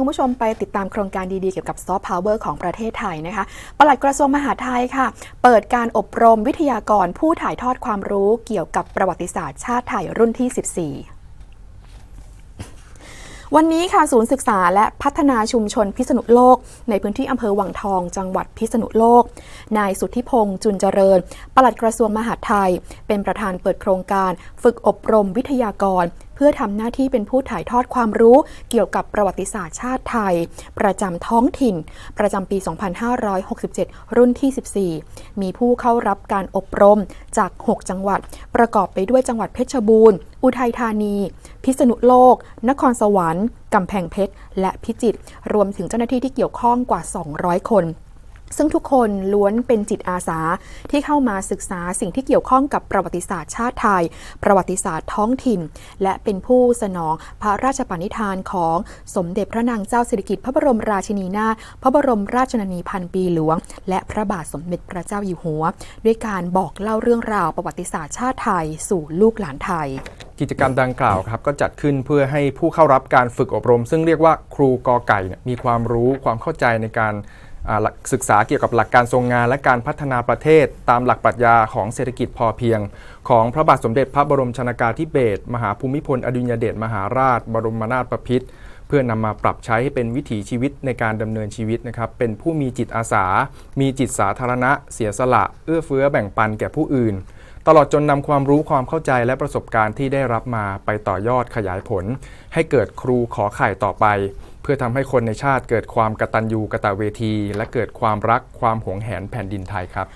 คุณผู้ชมไปติดตามโครงการดีๆ เกี่ยวกับซอฟต์พาวเวอร์ของประเทศไทยนะคะ ปลัดกระทรวงมหาดไทยค่ะ เปิดการอบรมวิทยากรผู้ถ่ายทอดความรู้เกี่ยวกับประวัติศาสตร์ชาติไทยรุ่นที่ 14วันนี้ค่ะศูนย์ศึกษาและพัฒนาชุมชนพิษณุโลก ในพื้นที่อำเภอวังทองจังหวัดพิษณุโลก นายสุทธิพงษ์จุนเจริญ ปลัดกระทรวงมหาดไทย เป็นประธานเปิดโครงการ ฝึกอบรมวิทยากร เพื่อทำหน้าที่เป็นผู้ถ่ายทอดความรู้เกี่ยวกับประวัติศาสตร์ชาติไทย ประจำท้องถิ่น ประจำปี 2567 รุ่นที่ 14 มีผู้เข้ารับการอบรมจาก 6 จังหวัด ประกอบไปด้วยจังหวัดเพชรบูรณ์ อุทัยธานี พิษณุโลก นครสวรรค์กำแพงเพชร และพิจิตร รวมถึงเจ้าหน้าที่ที่เกี่ยวข้องกว่า 200 คน ซึ่งทุกคนล้วนเป็นจิตอาสาที่เข้ามาศึกษาสิ่งที่เกี่ยวข้องกับประวัติศาสตร์ชาติไทย ประวัติศาสตร์ท้องถิ่น และเป็นผู้สนองพระราชปณิธานของสมเด็จพระนางเจ้าสิริกิติ์พระบรมราชินีนาถพระบรมราชชนนีพันปีหลวง และพระบาทสมเด็จพระเจ้าอยู่หัว ด้วยการบอกเล่าเรื่องราวประวัติศาสตร์ชาติไทย สู่ลูกหลานไทย กิจกรรมดังกล่าวครับก็จัดขึ้นเพื่อให้ผู้เข้ารับการฝึกอบรม ซึ่งเรียกว่าครูกอไก่เนี่ยมีความรู้ความเข้าใจในการ ศึกษาเกี่ยวกับหลักการทรงงานและการพัฒนาประเทศ ตามหลักปรัชญาของเศรษฐกิจพอเพียง ของพระบาทสมเด็จพระบรมชนากาธิเบศรมหาภูมิพลอดุลยเดชมหาราช บรมนาถบพิตรเพื่อนำมาปรับใช้ให้เป็นวิถีชีวิตในการดำเนินชีวิตนะครับ เป็นผู้มีจิตอาสา มีจิตสาธารณะ เสียสละ เอื้อเฟื้อแบ่งปันแก่ผู้อื่น ตลอดจนนำความรู้ความเข้าใจและประสบการณ์ที่ได้รับมาไปต่อยอดขยายผล ให้เกิดครูขอไข่ต่อไป พื่อทำให้คนในชาติเกิดความกตัญญูกตเวที และเกิดความรักความหวงแหนแผ่นดินไทยครับ